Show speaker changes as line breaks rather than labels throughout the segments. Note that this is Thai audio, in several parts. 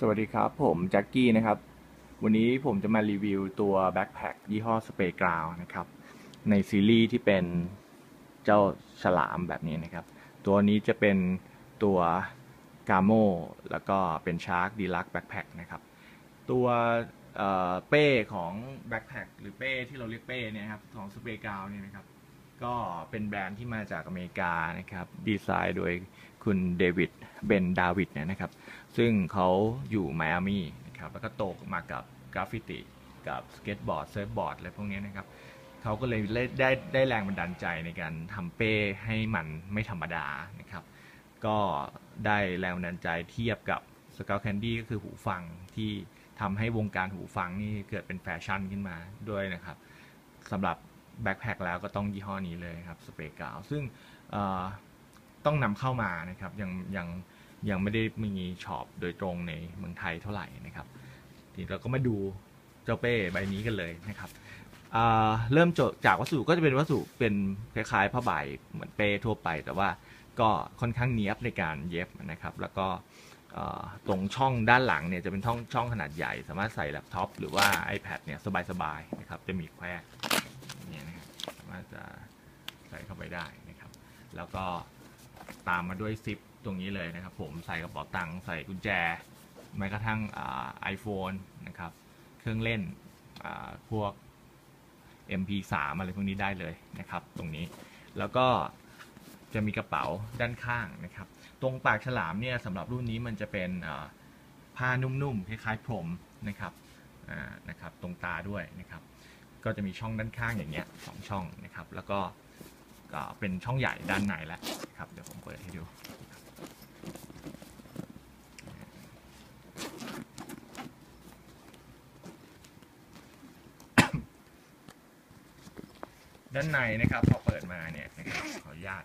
สวัสดีครับ ผมแจ็คกี้นะครับ วันนี้ผมจะมารีวิวตัวแบ็คแพคยี่ห้อสเปรย์กราวนะครับ ในซีรีส์ที่เป็นเจ้าฉลามแบบนี้นะครับ ตัวนี้จะเป็นตัวกาโมแล้วก็เป็นชาร์กดีลักแบ็คแพคนะครับ ตัวเเป้ของแบ็คแพคหรือเป้ที่เราเรียกเป้เนี่ยครับของสเปรย์กราวเนี่ยนะครับ ก็เป็นแบรนด์ที่มาจากอเมริกานะครับ ดีไซน์โดยคุณเดวิด เบนดาวิดเนี่ยนะครับ ซึ่งเขาอยู่ไมอามี่นะครับ แล้วก็โตมากับกราฟฟิติ กับสเก็ตบอร์ดเซิร์ฟบอร์ดอะไรพวกนี้นะครับ เขาก็เลยได้ได้ได้แรงบันดาลใจในการทำเป้ให้มันไม่ธรรมดานะครับ ก็ได้แรงบันดาลใจเทียบกับสก u ตแคนดี้ก็คือหูฟังที่ทำให้วงการหูฟังนี่เกิดเป็นแฟชั่นขึ้นมาด้วยนะครับสำหรับแบ็คแพคแล้วก็ต้องยี่ห้อนี้เลยครับสเปรย์กาวซึ่งต้องนำเข้ามานะครับยังยัง ยังไม่ได้มีช็อปโดยตรงในเมืองไทยเท่าไหร่นะครับทีนี้เราก็มาดูเจ้าเป้ใบนี้กันเลยนะครับเริ่มจากวัสดุก็จะเป็นวัสดุเป็นคล้ายๆผ้าใบเหมือนเป้ทั่วไป แต่ว่าก็ค่อนข้างเนียบในการเย็บนะครับ แล้วก็ตรงช่องด้านหลังเนี่ยจะเป็นช่องช่องขนาดใหญ่ สามารถใส่แล็ปท็อปหรือว่า iPad เนี่ยสบายๆนะครับจะมีแควเนี่ยนะครับสามารถจะใส่เข้าไปได้นะครับ แล้วก็ ตามมาด้วยซิปตรงนี้เลยนะครับผมใส่กระเป๋าตังค์ใส่กุญแจแม้กระทั่งไอโฟนนะครับเครื่องเล่นอ่าพวก MP3 อะไรพวกนี้ได้เลยนะครับ ตรงนี้แล้วก็จะมีกระเป๋าด้านข้างนะครับ ตรงปากฉลามเนี่ยสำหรับรุ่นนี้มันจะเป็นผ้านุ่มๆคล้ายๆพรมนะครับนะครับ ตรงตาด้วยนะครับ ก็จะมีช่องด้านข้างอย่างเงี้ยสองช่องนะครับ แล้วก็ เป็นช่องใหญ่ด้านในแล้วครับเดี๋ยวผมเปิดให้ดูด้านในนะครับพอเปิดมาเนี่ยนะครับขออนุญาต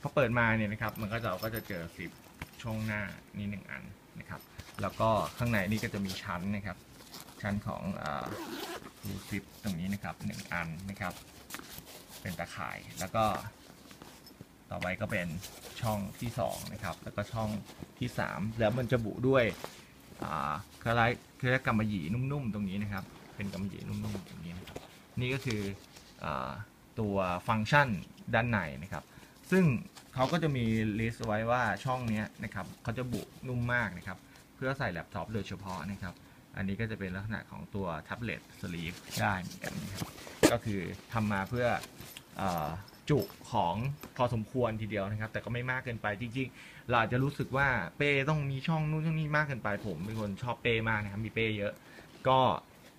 พอเปิดมาเนี่ยนะครับมันก็จะเราก็จะเจอสิบช่องหน้านี่หนึ่งอันนะครับ แล้วก็ข้างในนี่ก็จะมีชั้นนะครับ ชั้นของรูซิปตรงนี้นะครับหนึ่งอันนะครับ เป็นตะข่ายแล้วก็ต่อไปก็เป็นช่องที่สองนะครับแล้วก็ช่องที่สามแล้วมันจะบุด้วยอ่าคล้ายๆคือกำมะหยี่นุ่มๆตรงนี้นะครับ เป็นกำมะหยี่นุ่มๆตรงนี้นะครับนี่ก็คืออตัวฟังก์ชันด้านในนะครับ ซึ่งเขาก็จะมีลิสต์ไว้ว่าช่องนี้นะครับเขาจะบุนุ่มมากนะครับ เพื่อใส่แล็ปท็อปโดยเฉพาะนะครับ อันนี้ก็จะเป็นลักษณะของตัวแท็บเล็ตสลีฟได้เหมือนกันนะครับ ก็คือทำมาเพื่อเออจุของพอสมควรทีเดียวนะครับ แต่ก็ไม่มากเกินไปจริงๆเราอาจจะรู้สึกว่าเป้ต้องมีช่องนู้นช่องนี้มากเกินไปผมเป็นคนชอบเป้มากนะครับมีเป้เยอะ ก็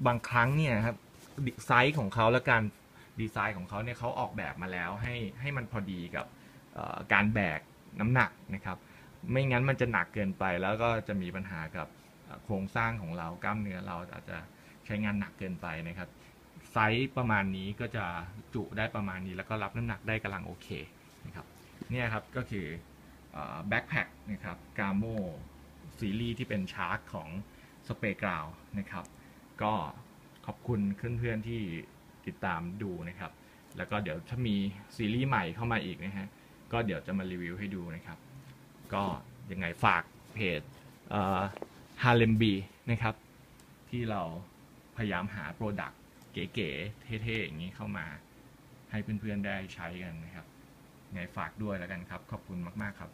บางครั้งเนี่ยครับไซส์ของเขาและการดีไซน์ของเขาเนี่ยเขาออกแบบมาแล้วให้ให้มันพอดีกับเอ่อการแบกน้ำหนักนะครับ ไม่งั้นมันจะหนักเกินไปแล้วก็จะมีปัญหากับเอ่อโครงสร้างของเรากล้ามเนื้อเราอาจจะใช้งานหนักเกินไปนะครับ ไซส์ประมาณนี้ก็จะจุได้ประมาณนี้แล้วก็รับน้ำหนักได้กำลังโอเคนะครับเนี่ยครับก็คือแบ็คแพคนะครับกาโมซีรีส์ที่เป็นชาร์กของสเปกราวนะครับก็ขอบคุณเพื่อนๆที่ติดตามดูนะครับ แล้วก็เดี๋ยวถ้ามีซีรีส์ใหม่เข้ามาอีกนะฮะก็เดี๋ยวจะมารีวิวให้ดูนะครับ ก็ยังไงฝากเพจฮาเลมบีนะครับ ที่เราพยายามหาโปรดักต เก๋ๆเท่ๆอย่างนี้เข้ามา ให้เพื่อนๆได้ใช้กันนะครับไงฝากด้วยแล้วกันครับ ขอบคุณมากๆครับ